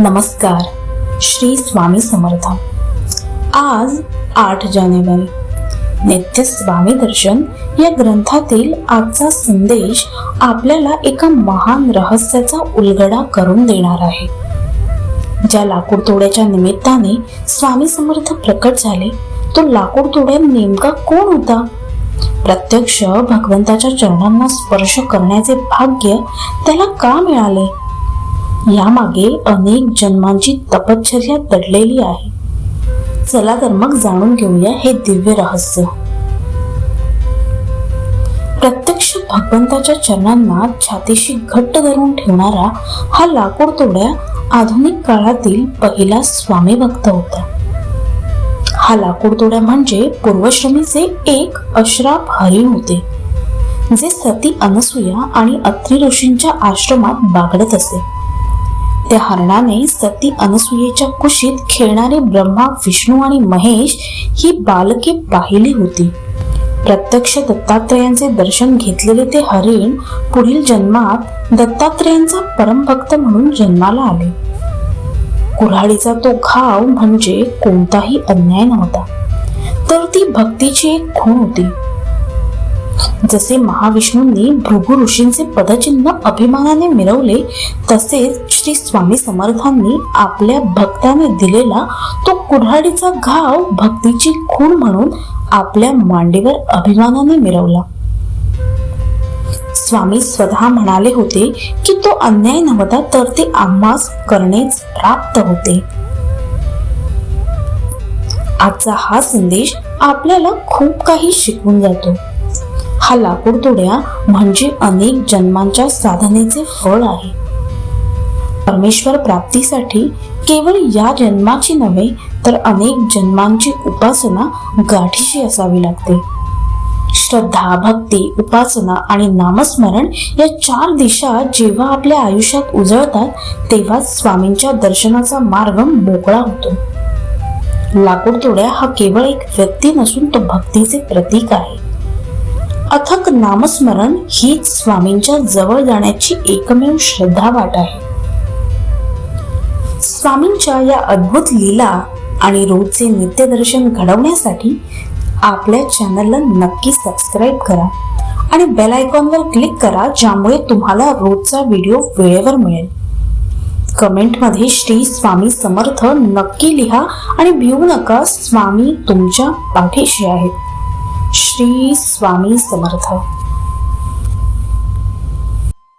नमस्कार श्री स्वामी समर्थ. आज आठ जानेवारी. नित्य स्वामी दर्शन या ग्रंथातील आजचा संदेश आपल्याला एका महान रहस्याचा उलगडा करून देणार आहे. ज्या लाकूड तोड्याच्या निमित्ताने स्वामी समर्थ प्रकट झाले तो लाकूड तोड्या नेमका कोण होता? प्रत्यक्ष भगवंताच्या चरणांना स्पर्श करण्याचे भाग्य त्याला का मिळाले? यामागे अनेक जन्मांची तपश्चर्या दडलेली आहे. चला तर मग जाणून घेऊया हे दिव्य रहस्य. प्रत्यक्ष भगवंताच्या चरणांना छातीशी घट्ट धरून ठेवणारा हा लाकूड तोड्या आधुनिक काळातील पहिला स्वामी भक्त होता. हा लाकूड तोड्या म्हणजे पूर्वश्रमीचे एक अश्राप हरिण होते जे सती अनसुया आणि अत्री ऋषींच्या आश्रमात बागडत असे. त्या हरणाने सती अनसुयेच्या कुशीत खेळणारे ब्रह्मा विष्णू आणि महेश ही बालके पाहिली होती. प्रत्यक्ष दत्तात्रयांचे दर्शन घेतलेले ते हरिण पुढील जन्मात दत्तात्रयांचा परमभक्त म्हणून जन्माला आले. कुऱ्हाडीचा तो घाव म्हणजे कोणताही अन्याय नव्हता. तर ती भक्तीची एक खूण होती. जसे महाविष्णूंनी भृगु ऋषींचे पदचिन्ह अभिमानाने मिळवले तसेच श्री स्वामी समर्थांनी आपल्या भक्ताने दिलेला तो कुऱ्हाडीचा घाव भक्तीची खूण म्हणून आपल्या मांडीवर अभिमानाने मिळवला स्वामी स्वतः म्हणाले होते की तो अन्याय नव्हता तर ते आम्हास करणेच प्राप्त होते. आजचा हा संदेश आपल्याला खूप काही शिकवून जातो. हा लाकूड तोड्या म्हणजे अनेक जन्मांच्या साधनेचे फळ आहे. परमेश्वर प्राप्तीसाठी केवळ या जन्माची नव्हे तर अनेक जन्मांची उपासना गाठीशी असावी लागते. श्रद्धा भक्ती उपासना आणि नामस्मरण या चार दिशा जेव्हा आपल्या आयुष्यात उजळतात तेव्हा स्वामींच्या दर्शनाचा मार्ग मोकळा होतो. लाकूड तोड्या हा केवळ एक व्यक्ती नसून तो भक्तीचे प्रतीक आहे. अथक नामस्मरण हीच स्वामींच्या जवळ जाण्याची एकमेव श्रद्धा वाट आहे. स्वामींच्या या अद्भुत लीला आणि रोजचे नित्यदर्शन घडवण्यासाठी आपल्या चॅनलला नक्की सबस्क्राईब करा आणि बेल आयकॉनवर क्लिक करा ज्यामुळे तुम्हाला रोजचा व्हिडिओ वेळेवर मिळेल. कमेंटमध्ये श्री स्वामी समर्थ नक्की लिहा आणि भिवू नका स्वामी तुमच्या पाठीशी आहेत. श्री स्वामी समर्थ.